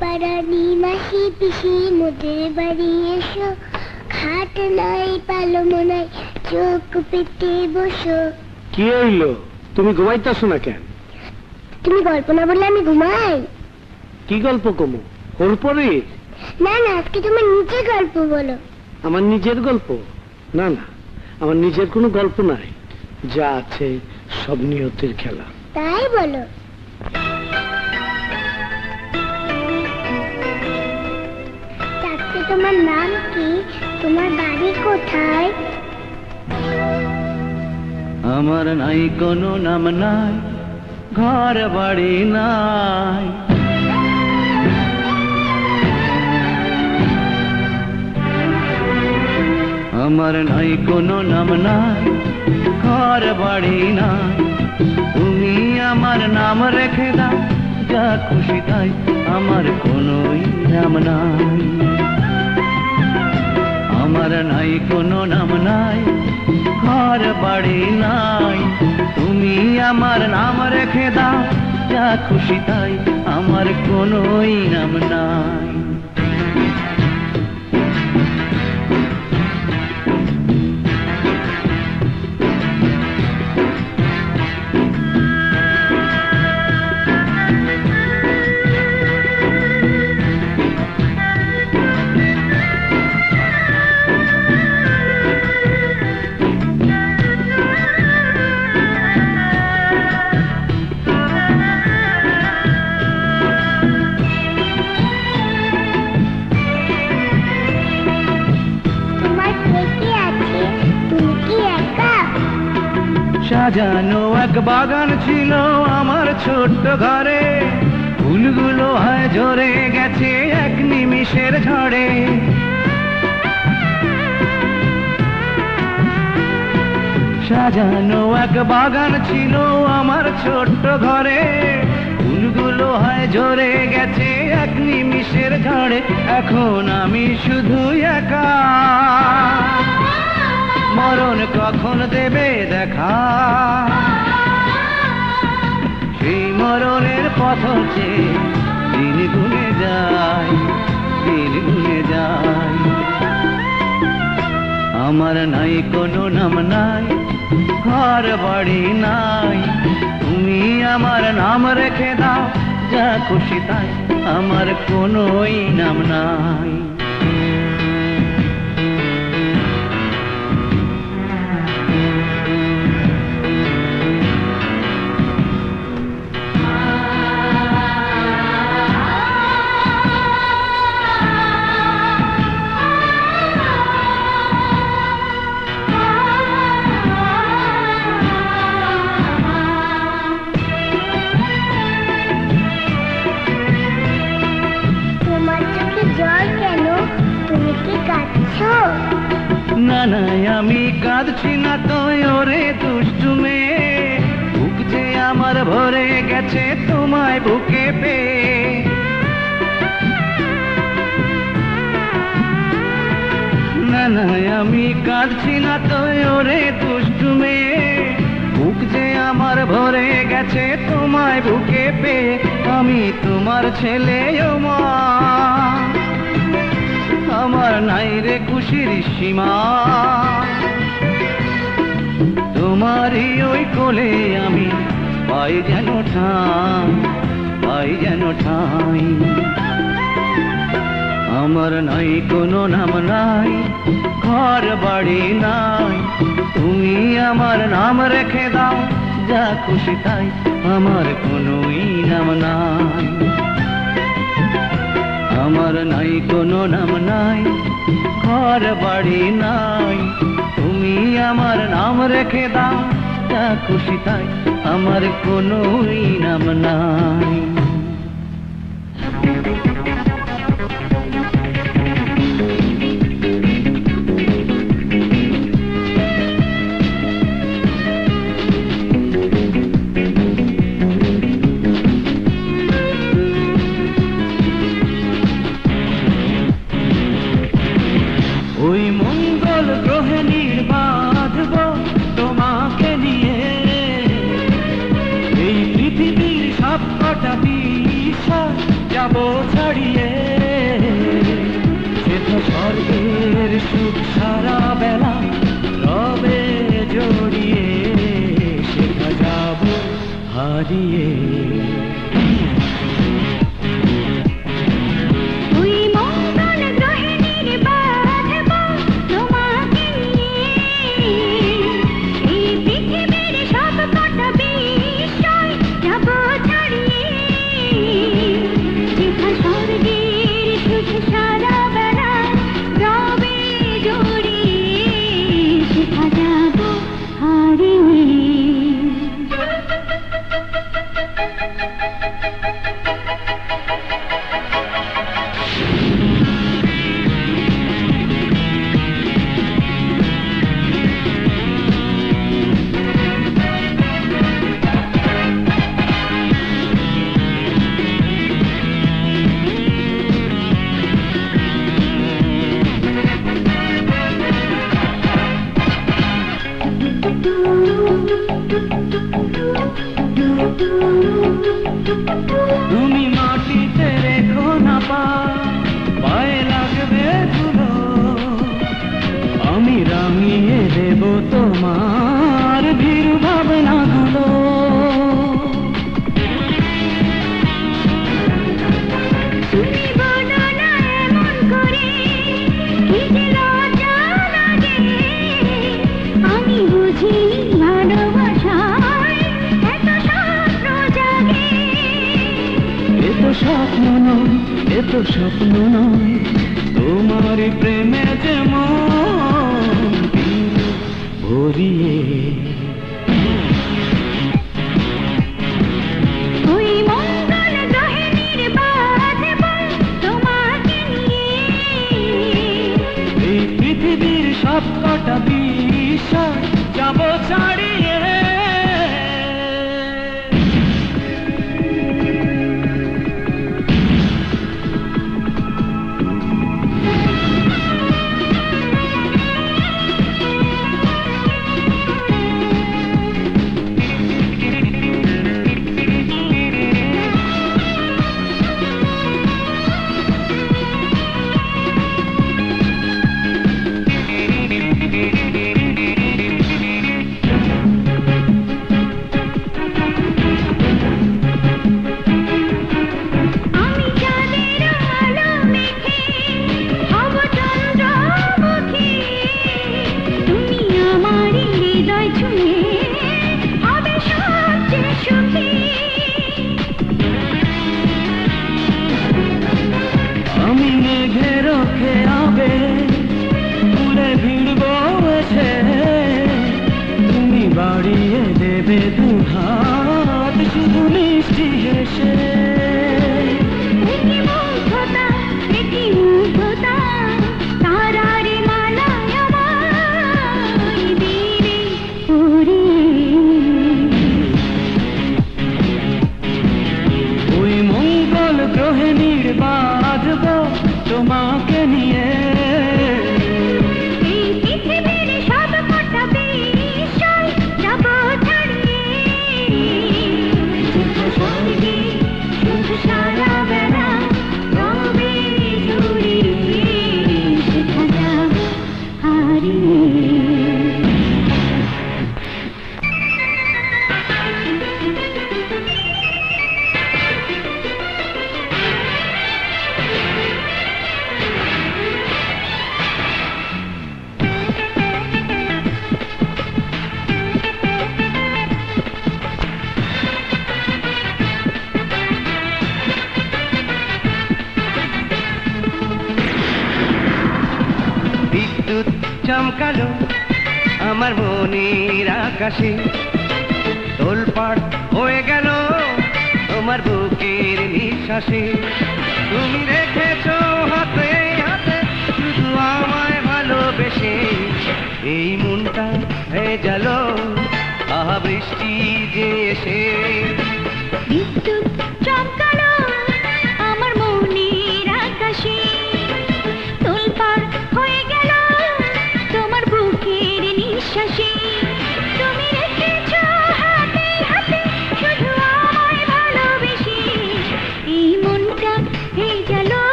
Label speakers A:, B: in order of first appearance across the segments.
A: পাড়ানি মাসি পিসি মোদের বাড়ি এসো। খাট নাই পালম নাই চোখ পেতে বসো।
B: কি হইল? তুমি ঘুমাইতেছো না কেন?
A: তুমি গল্প না বললে আমি ঘুমাই।
B: কি গল্প কমো? ওর পরে
A: না না আজকে তোমার নিচে গল্প বলো।
B: আমার নিজের গল্প? না না আমার নিজের কোনো গল্প নাই। যা আছে সব নিয়তের খেলা।
A: তাই বলো। তোমার নাম কি? তোমার বাড়ি কোথায়?
C: আমার নাই, কোনো নাম নাই, ঘর বাড়ি নাই। আমার নাই, কোনো নাম নাই, ঘর বাড়ি নাই। তুমি আমার নাম রেখে দাও, যা খুশি তাই, আমার কোনোই নাম নাই। আমার নাই, কোনো নাম নাই ঘর বাড়ি নাই। তুমি আমার নাম রেখে দাও, যা খুশি তাই, আমার কোনোই নাম নাই। বাগান ছিল আমার ছোট্ট ঘরে। ফুলগুলো হয় ঝরে গেছে এক নিমিষের ঝড়ে। সাজানো এক বাগান ছিল আমার ছোট্ট ঘরে। ফুলগুলো হয় ঝরে গেছে এক নিমিষের ঝড়ে। এখন আমি শুধু একা। মরণ কখন দেবে দেখা? পথ দিন গুনে যায়, দিন গুনে যায়। আমার নাই, কোনো নাম নাই, ঘর বাড়ি নাই। তুমি আমার নাম রেখে দাও, যা খুশি তাই, আমার কোনোই নাম নাই।
A: কাঁদছো
C: না না আমি কাঁদছি না তো, ওরে দুষ্টু মেয়ে। বুক যে আমার ভরে গেছে তোমায় বুকে পেয়ে। না না আমি কাঁদছি না তো, ওরে দুষ্টু মেয়ে। বুক যে আমার ভরে গেছে তোমায় বুকে পেয়ে, আমি তোমার ছেলে মা। আমার নাই রে খুশির সীমা। তোমারই ওই কোলে আমি পাই যেন ঠাই, পাই যেন ঠাই। আমার নাই, কোনো নাম নাই, ঘর বাড়ি নাই। তুমি আমার নাম রেখে দাও, যা খুশি তাই, আমার কোনোই নাম নাই। আমার নাই, কোনো নাম নাই, ঘর বাড়ি নাই। তুমি আমার নাম রেখে দাও, যা খুশি তাই, আমার কোনোই নাম নাই।
A: সারা বেলা রবে জড়িয়ে শেখা যাব হারিয়ে। হাসি। তোলপাট হয়ে গেল তোমার বুকের নিঃশ্বাসে। তুমি রেখেছো হাতে হাতে, শুধু আমায় ভালোবেসে। এই মনটা হয়ে গেল, আহা বৃষ্টি যে এসে।
D: বিদ্যুৎ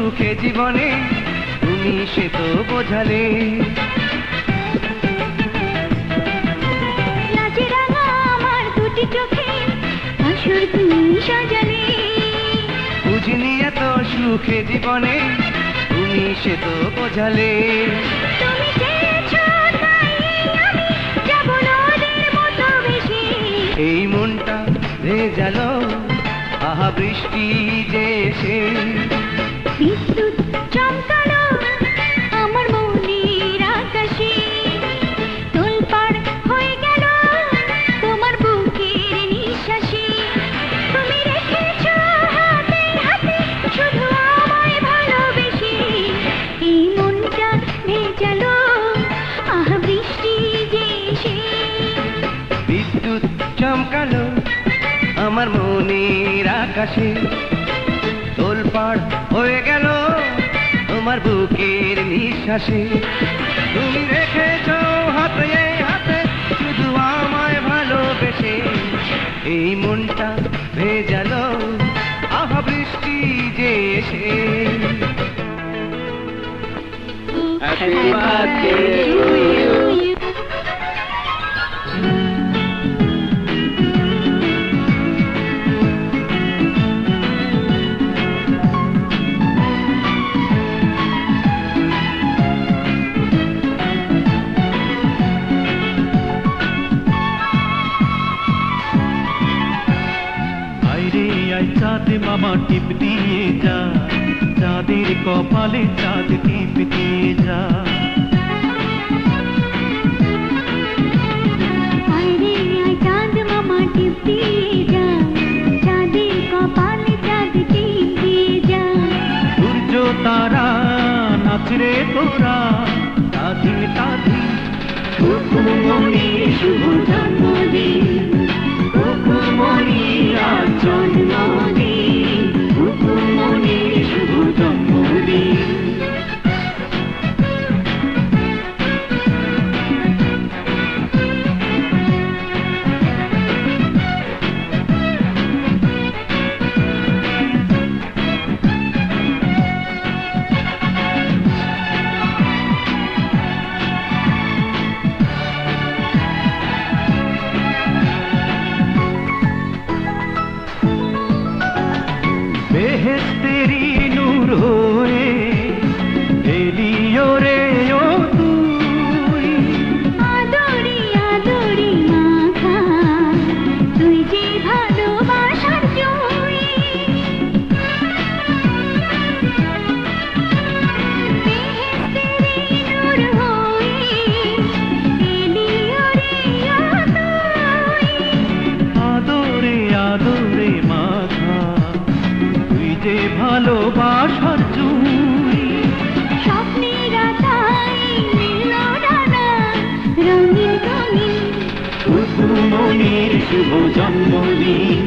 C: সুখে জীবনে তুমি সে তো বোঝালে।
A: আমার দুটি চোখে আসর তুমি সাজালে।
C: বুঝিনি এত সুখে জীবনে তুমি সে তো বোঝালে। এই মনটা ভেজালো আহা বৃষ্টি যে এসে।
A: আমার মনের আকাশে। তোলপাড় হয়ে গেল তোমার বুকের নিঃশ্বাসে। তুমি রেখেছ হাতে হাতে শুধু আমায় ভালোবেসে। এই মনটা ভেজালো, আহা বৃষ্টি যে এসে।
B: Happy birthday to you.
E: রাতে মামা টিপ দিয়ে যা চাঁদের কপালে চাঁদ টিপ দিয়ে যা। তারা নাচরে তোরা তাধি
A: তাধি শুভ জন্মদিন। জন্মদিন উপমনির শুভ জন্মদিন
E: কুকুমনির শুভ জন্মদিন।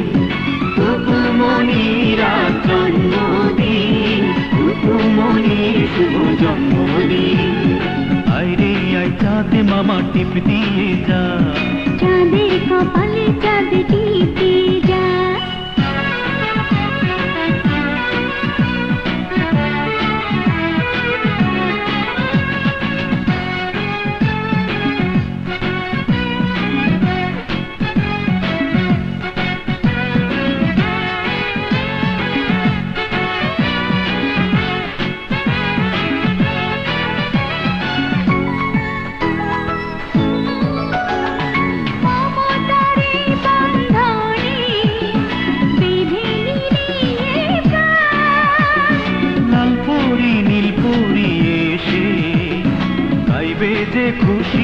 E: আজ জন্মদিন। কুকুমনির শুভ জন্মদিন। আইরে আই চাঁদে মামা টিপ দিয়ে যা।
A: চাঁদের কপালে চাঁদ
E: 故事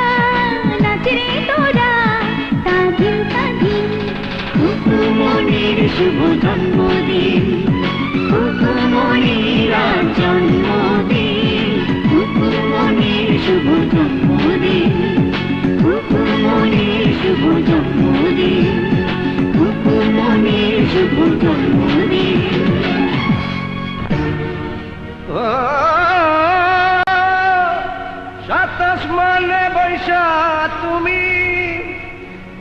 A: কুকুমনির শুভ জন্মদিন। কুকুমনির আজ জন্মদিন। কুকুমনির শুভ জন্মদিন। কুকুমনির শুভ জন্মদিন। কুকুমনির শুভ জন্মদিন।
C: সাতাশ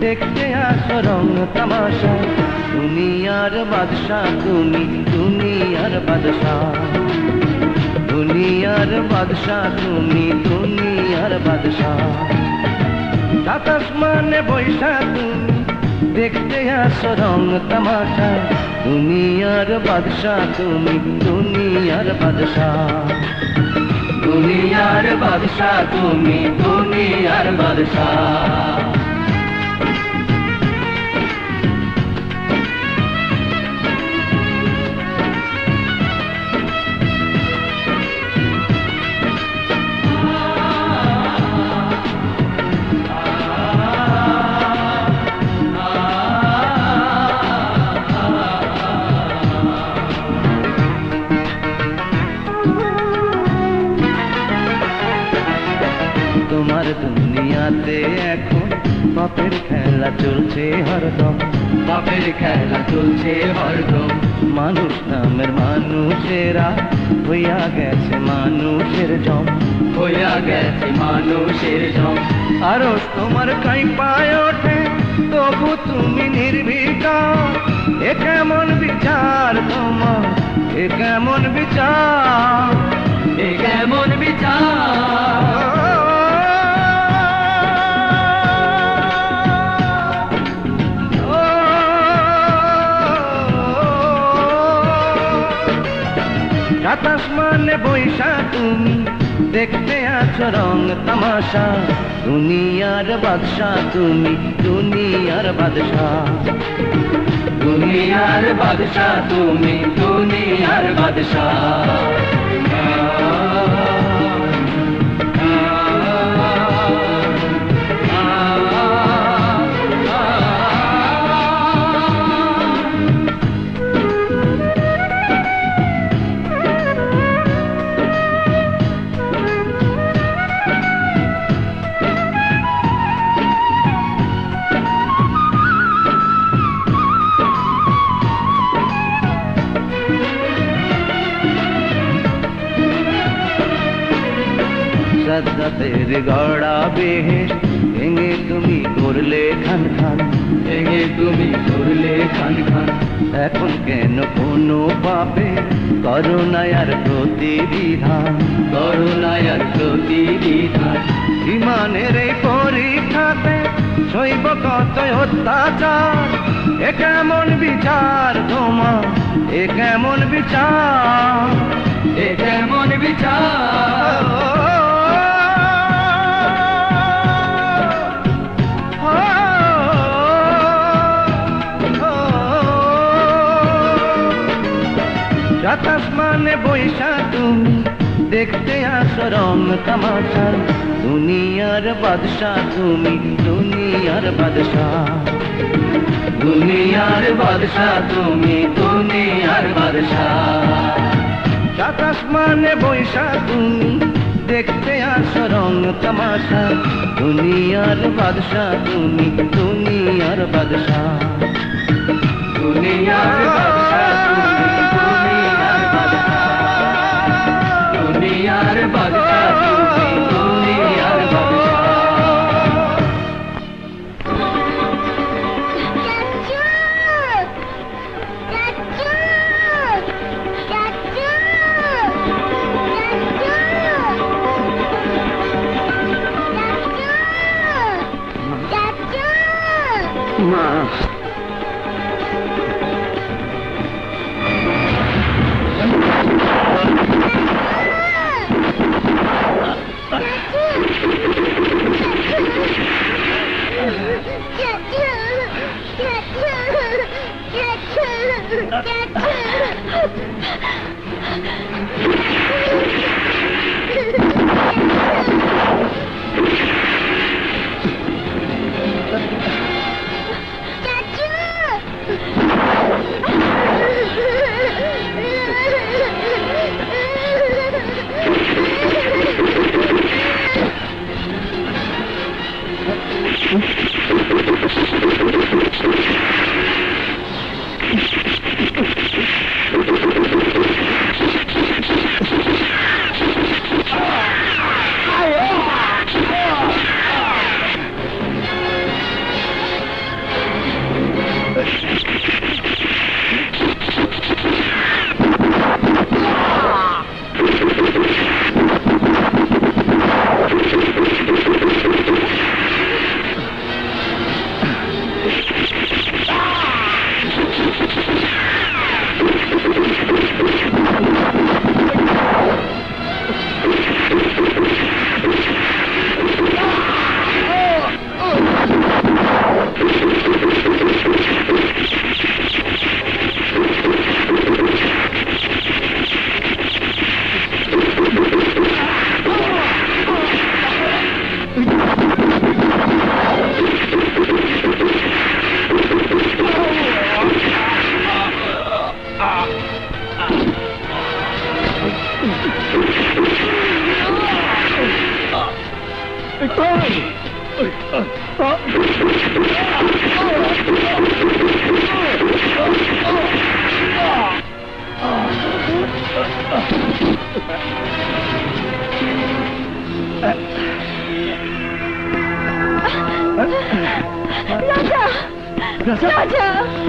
C: দেখতে আসো রং তামাশা। দুনিয়ার বাদশাহ, তুমি দুনিয়ার বাদশাহ। দুনিয়ার বাদশাহ, তুমি দুনিয়ার বাদশাহ। সাতাশ মানে বৈশা তুমি দেখতে আসো রং তামাশা। দুনিয়ার বাদশাহ, তুমি দুনিয়ার বাদশাহ। দুনিয়ার বাদশাহ, তুমি দুনিয়ার বাদশাহ। দুনিয়াতে এখন বাপের খেলা চলছে হরদম বাপের খেলা চলছে হরদম মানুষ নামের মানুষেরা হইয়া গেছে মানুষের জম। হইয়া গেছে মানুষের জম। আরও তোমার কাই পায় ওঠে, তবু তুমি নির্বিকার এ কেমন বিচার তোমার? এ কেমন বিচার? এ কেমন সাতাশ মানে বৈশা তুমি, দেখতে আছো রং তামাশা। দুনিয়ার বাদশাহ তুমি, দুনিয়ার বাদশাহ। দুনিয়ার বাদশাহ তুমি, দুনিয়ার বাদশাহ। সদ্গতের গড়া বেহেশ ভেঙে তুমি করলে খান খান ভেঙে তুমি করলে খান খান। এখন কেন কোনো পাপে? করুণায়ার প্রতিবিধান করুণায়ার প্রতিবিধান। বিমানের এই পরীক্ষাতে শৈব কত অত্যাচার। এ কেমন বিচার তোমার? এ কেমন বিচার? এ কেমন বিচার? সাতাশ মানে বৈশা তুমি,
F: দেখতে আসো রং তামাশা। দুনিয়ার বাদশা তুমি, দুনিয়ার বাদশা দুনিয়ার বাদশা তুমি, দুনিয়ার বাদশা সাত আসমানে বৈশা তুমি, দেখতে আসো রং তামাশা। দুনিয়ার বাদশা তুমি, দুনিয়ার বাদশা দুনিয়ার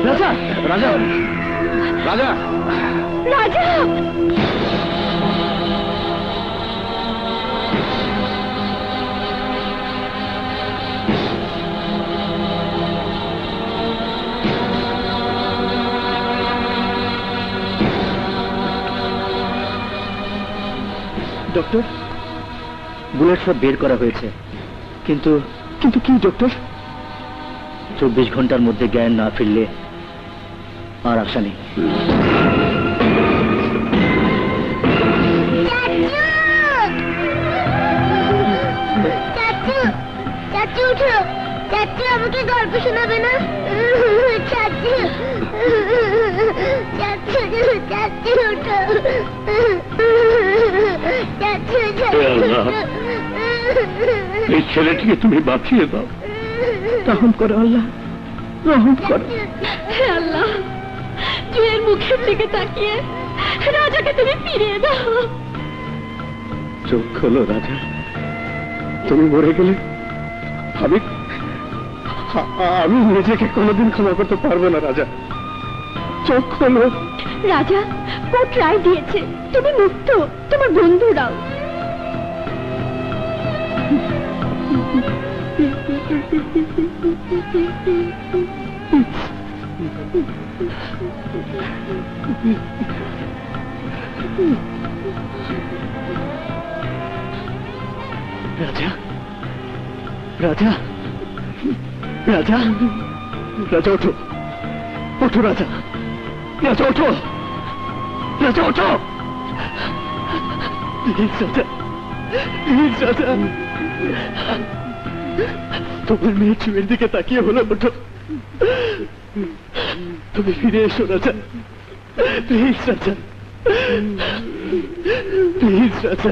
A: রাজা
B: রাজা
A: রাজা।
B: রাজা! ডক্টর বুলেট সব বের করা হয়েছে। কিন্তু কিন্তু কি ডক্টর? চব্বিশ ঘণ্টার মধ্যে জ্ঞান না ফিরলে আর
A: চাচু! আমাকে গল্প শোনাবে না? চাচু! চাচু চাচু উঠো। চাচু
B: হে এই ছেলেটিকে তুমি বাঁচিয়ে দাও। রহম করো আল্লাহ। রহম করো।
A: আল্লাহ। মুখের দিকে তাকিয়ে রাজাকে তুমি ফিরিয়ে দাও।
B: চোখ খোলো রাজা। তুমি মরে গেলে আমি আমি নিজেকে কোনোদিন ক্ষমা করতে পারব না রাজা। চোখ খোলো।
A: রাজা কোর্ট রায় দিয়েছে। তুমি মুক্ত। তোমার বন্ধুরাও
B: রাজা রাজা রাজা রাজা ওঠো ওঠো রাজা রাজা ওঠো রাজা ওঠো
A: প্লিজ রাজা প্লিজ রাজা তোমার মেয়ে চুয়ের দিকে তাকিয়ে হলো ওঠো তুমি ফিরে এসো রাজা প্লিজ রাজা প্লিজ রাজা